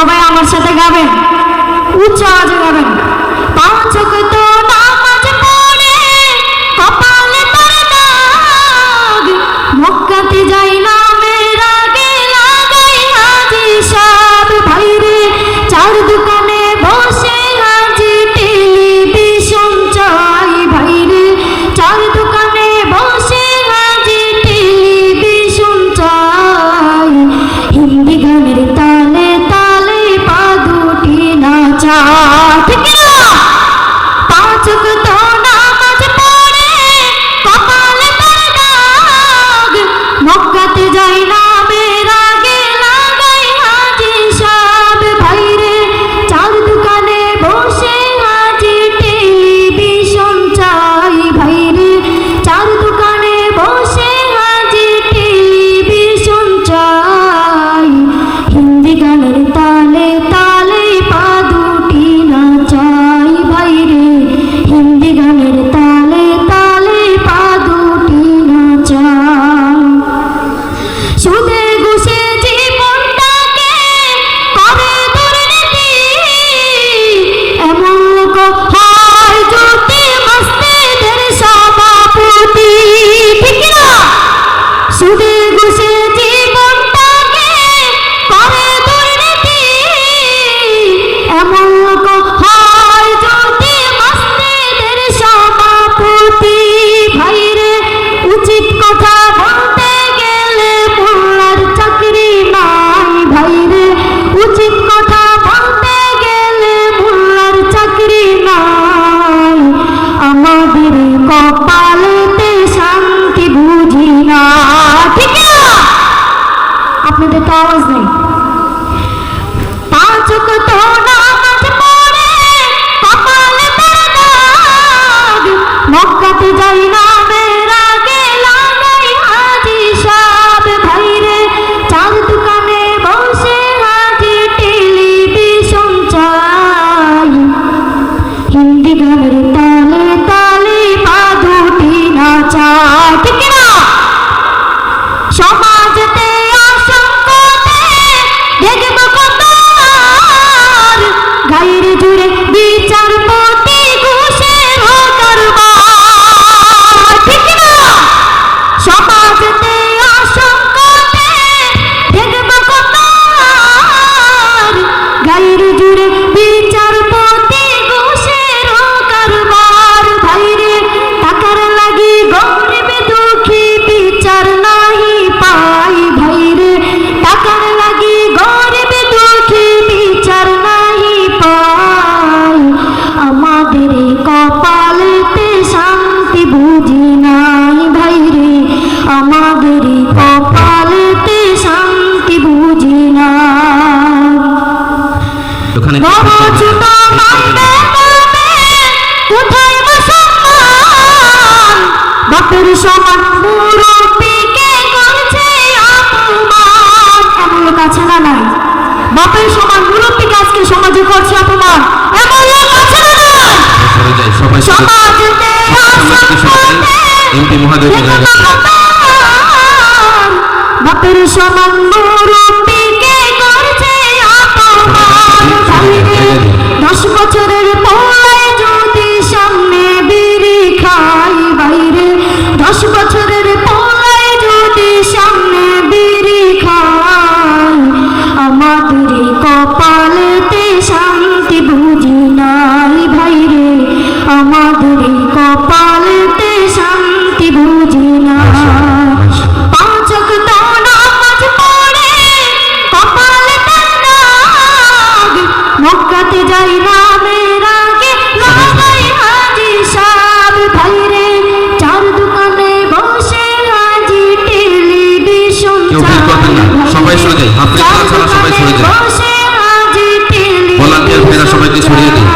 সবাই আমার সাথে গাবেন উচ্চ আওয়াজে গাবেন। পাঁচ তো থেকে আমাদের তো আওয়াজ নেই পাঁচ আমাদেরই কপালেতে শান্তি বুঝি না। বাপুর সমান মুরব্বীকে করছে অপমান? এমন লোক আছে না নাই। বাপের সমান মুরব্বীকে আজকে সমাজে করছে অপমান? এমন লোক আছে না নাই। সমাজে এমপি মহাদেব সমান ಹೊಡೆಯುತ್ತದೆ